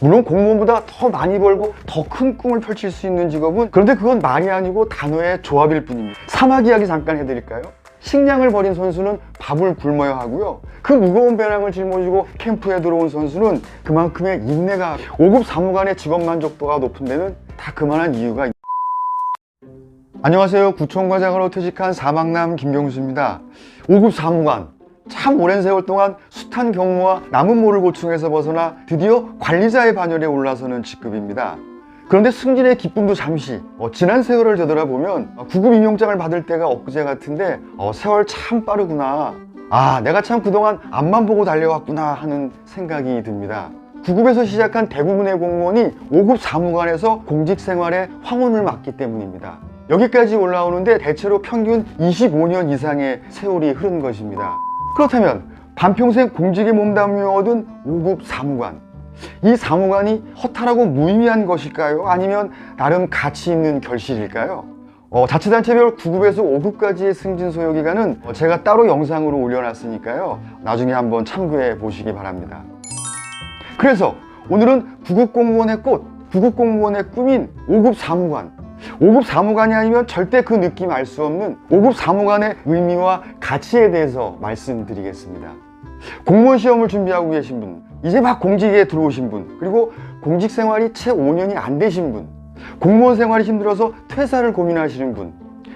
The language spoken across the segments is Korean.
물론 공무원보다 더 많이 벌고 더 큰 꿈을 펼칠 수 있는 직업은 그런데 그건 말이 아니고 단어의 조합일 뿐입니다. 사막 이야기 잠깐 해드릴까요? 식량을 버린 선수는 밥을 굶어야 하고요. 그 무거운 배낭을 짊어지고 캠프에 들어온 선수는 그만큼의 인내가 5급 사무관의 직업 만족도가 높은 데는 다 그만한 이유가 있... 안녕하세요. 구청과장으로 퇴직한 사막남 김경수입니다. 5급 사무관. 참 오랜 세월 동안 숱한 경무와 남은 모를 고충에서 벗어나 드디어 관리자의 반열에 올라서는 직급입니다. 그런데 승진의 기쁨도 잠시 어, 지난 세월을 되돌아보면 어, 구급 임용장을 받을 때가 엊그제 같은데 어, 세월 참 빠르구나. 아 내가 참 그동안 앞만 보고 달려왔구나 하는 생각이 듭니다. 9급에서 시작한 대부분의 공무원이 5급 사무관에서 공직 생활에 황혼을 맞기 때문입니다. 여기까지 올라오는데 대체로 평균 25년 이상의 세월이 흐른 것입니다 그렇다면 반평생 공직에 몸담으며 얻은 5급 사무관 이 사무관이 허탈하고 무의미한 것일까요? 아니면 나름 가치 있는 결실일까요? 어, 자치단체별 9급에서 5급까지의 승진 소요 기간은 어, 제가 따로 영상으로 올려놨으니까요. 나중에 한번 참고해 보시기 바랍니다. 그래서 오늘은 9급 공무원의 꽃, 9급 공무원의 꿈인 5급 사무관. 5급 사무관이 아니면 절대 그 느낌 알 수 없는 5급 사무관의 의미와 가치에 대해서 말씀드리겠습니다. 공무원 시험을 준비하고 계신 분, 이제 막 공직에 들어오신 분, 그리고 공직 생활이 채 5년이 안 되신 분, 공무원 생활이 힘들어서 퇴사를 고민하시는 분,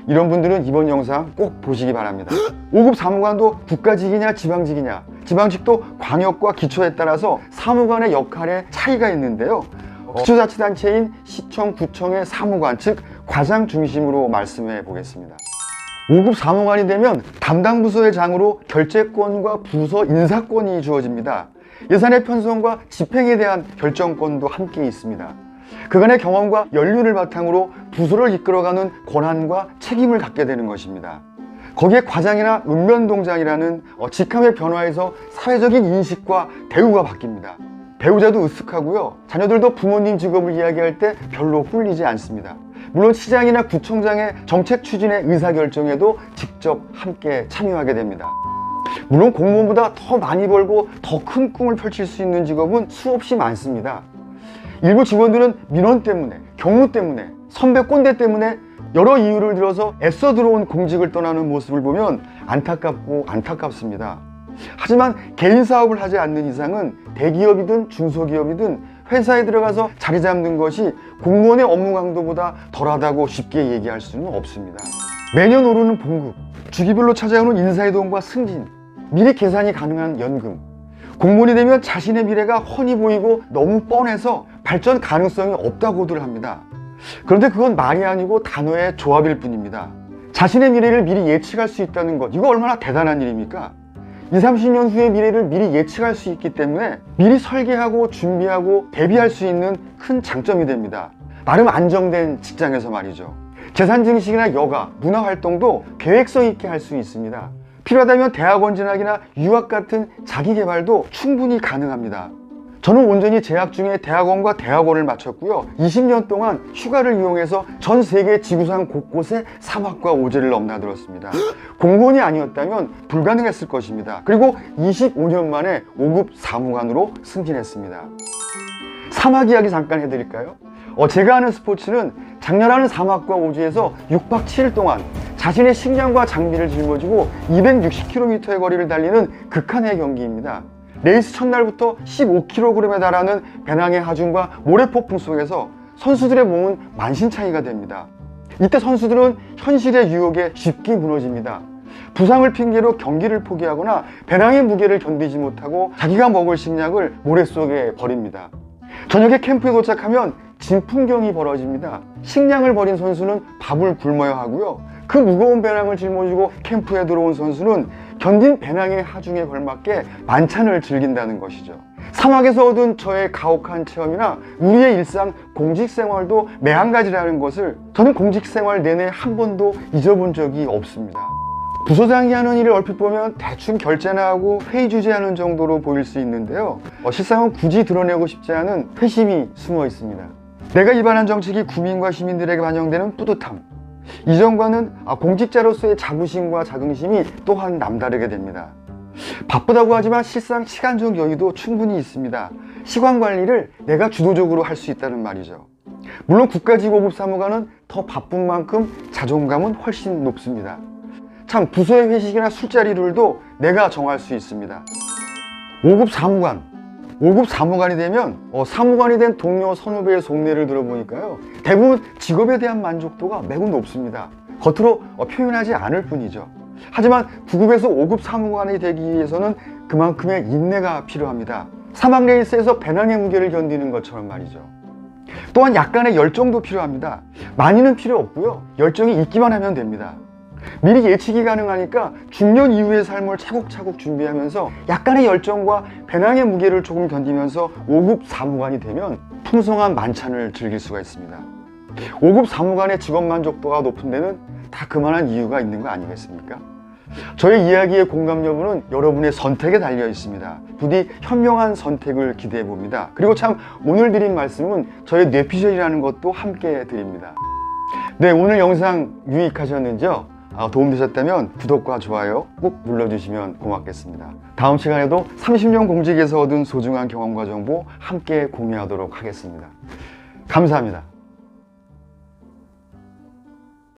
이런 분들은 이번 영상 꼭 보시기 바랍니다. 5급 사무관도 국가직이냐 지방직이냐, 지방직도 광역과 기초에 따라서 사무관의 역할에 차이가 있는데요. 기초자치단체인 시청, 구청의 사무관, 즉 과장 중심으로 말씀해 보겠습니다. 5급 사무관이 되면 담당 부서의 장으로 결재권과 부서 인사권이 주어집니다. 예산의 편성과 집행에 대한 결정권도 함께 있습니다. 그간의 경험과 연륜을 바탕으로 부서를 이끌어가는 권한과 책임을 갖게 되는 것입니다. 거기에 과장이나 읍면동장이라는 어, 직함의 변화에서 사회적인 인식과 대우가 바뀝니다. 배우자도 으쓱하고요. 자녀들도 부모님 직업을 이야기할 때 별로 꿀리지 않습니다. 물론 시장이나 구청장의 정책 추진의 의사결정에도 직접 함께 참여하게 됩니다. 물론 공무원보다 더 많이 벌고 더 큰 꿈을 펼칠 수 있는 직업은 수없이 많습니다. 일부 직원들은 민원 때문에, 경무 때문에, 선배 꼰대 때문에 여러 이유를 들어서 애써 들어온 공직을 떠나는 모습을 보면 안타깝고 안타깝습니다. 하지만 개인 사업을 하지 않는 이상은 대기업이든 중소기업이든 회사에 들어가서 자리 잡는 것이 공무원의 업무 강도보다 덜하다고 쉽게 얘기할 수는 없습니다. 매년 오르는 봉급, 주기별로 찾아오는 인사이동과 승진, 미리 계산이 가능한 연금, 공무원이 되면 자신의 미래가 훤히 보이고 너무 뻔해서 발전 가능성이 없다고들 합니다. 그런데 그건 말이 아니고 단어의 조합일 뿐입니다. 자신의 미래를 미리 예측할 수 있다는 것, 이거 얼마나 대단한 일입니까? 20, 30년 후의 미래를 미리 예측할 수 있기 때문에 미리 설계하고 준비하고 대비할 수 있는 큰 장점이 됩니다. 나름 안정된 직장에서 말이죠. 재산 증식이나 여가, 문화 활동도 계획성 있게 할 수 있습니다. 필요하다면 대학원 진학이나 유학 같은 자기 개발도 충분히 가능합니다. 저는 온전히 재학 중에 대학원과 대학원을 마쳤고요. 20년 동안 휴가를 이용해서 전 세계 지구상 곳곳에 사막과 오제를 넘나들었습니다. 공무원이 아니었다면 불가능했을 것입니다. 그리고 25년 만에 5급 사무관으로 승진했습니다. 사막 이야기 잠깐 해드릴까요? 어, 제가 하는 스포츠는 장렬하는 사막과 오지에서 6박 7일 동안 자신의 식량과 장비를 짊어지고 260km의 거리를 달리는 극한의 경기입니다. 레이스 첫날부터 15kg에 달하는 배낭의 하중과 모래폭풍 속에서 선수들의 몸은 만신창이가 됩니다. 이때 선수들은 현실의 유혹에 쉽게 무너집니다. 부상을 핑계로 경기를 포기하거나 배낭의 무게를 견디지 못하고 자기가 먹을 식량을 모래 속에 버립니다. 저녁에 캠프에 도착하면 진풍경이 벌어집니다. 식량을 버린 선수는 밥을 굶어야 하고요. 그 무거운 배낭을 짊어지고 캠프에 들어온 선수는 견딘 배낭의 하중에 걸맞게 만찬을 즐긴다는 것이죠. 사막에서 얻은 저의 가혹한 체험이나 우리의 일상 공직 생활도 매한가지라는 것을 저는 공직 생활 내내 한 번도 잊어본 적이 없습니다. 부서장이 하는 일을 얼핏 보면 대충 결제나 하고 회의 주재하는 정도로 보일 수 있는데요. 어, 실상은 굳이 드러내고 싶지 않은 회심이 숨어 있습니다. 내가 입안한 정책이 구민과 시민들에게 반영되는 뿌듯함. 이전과는 아, 공직자로서의 자부심과 자긍심이 또한 남다르게 됩니다. 바쁘다고 하지만 실상 시간적 여유도 충분히 있습니다. 시간 관리를 내가 주도적으로 할 수 있다는 말이죠. 물론 국가직 5급 사무관은 더 바쁜 만큼 자존감은 훨씬 높습니다. 참 부서의 회식이나 술자리 룰도 내가 정할 수 있습니다. 5급 사무관, 5급 사무관이 되면 어, 사무관이 된 동료 선후배의 속내를 들어보니까요 대부분 직업에 대한 만족도가 매우 높습니다. 겉으로 어, 표현하지 않을 뿐이죠. 하지만 9급에서 5급 사무관이 되기 위해서는 그만큼의 인내가 필요합니다. 사막 레이스에서 배낭의 무게를 견디는 것처럼 말이죠. 또한 약간의 열정도 필요합니다. 많이는 필요 없고요. 열정이 있기만 하면 됩니다. 미리 예측이 가능하니까 중년 이후의 삶을 차곡차곡 준비하면서 약간의 열정과 배낭의 무게를 조금 견디면서 5급 사무관이 되면 풍성한 만찬을 즐길 수가 있습니다. 5급 사무관의 직업 만족도가 높은 데는 다 그만한 이유가 있는 거 아니겠습니까? 저의 이야기의 공감 여부는 여러분의 선택에 달려 있습니다. 부디 현명한 선택을 기대해 봅니다. 그리고 참 오늘 드린 말씀은 저의 뇌피셜이라는 것도 함께 드립니다. 네, 오늘 영상 유익하셨는지요? 아, 도움되셨다면 구독과 좋아요 꼭 눌러주시면 고맙겠습니다. 다음 시간에도 30년 공직에서 얻은 소중한 경험과 정보 함께 공유하도록 하겠습니다. 감사합니다.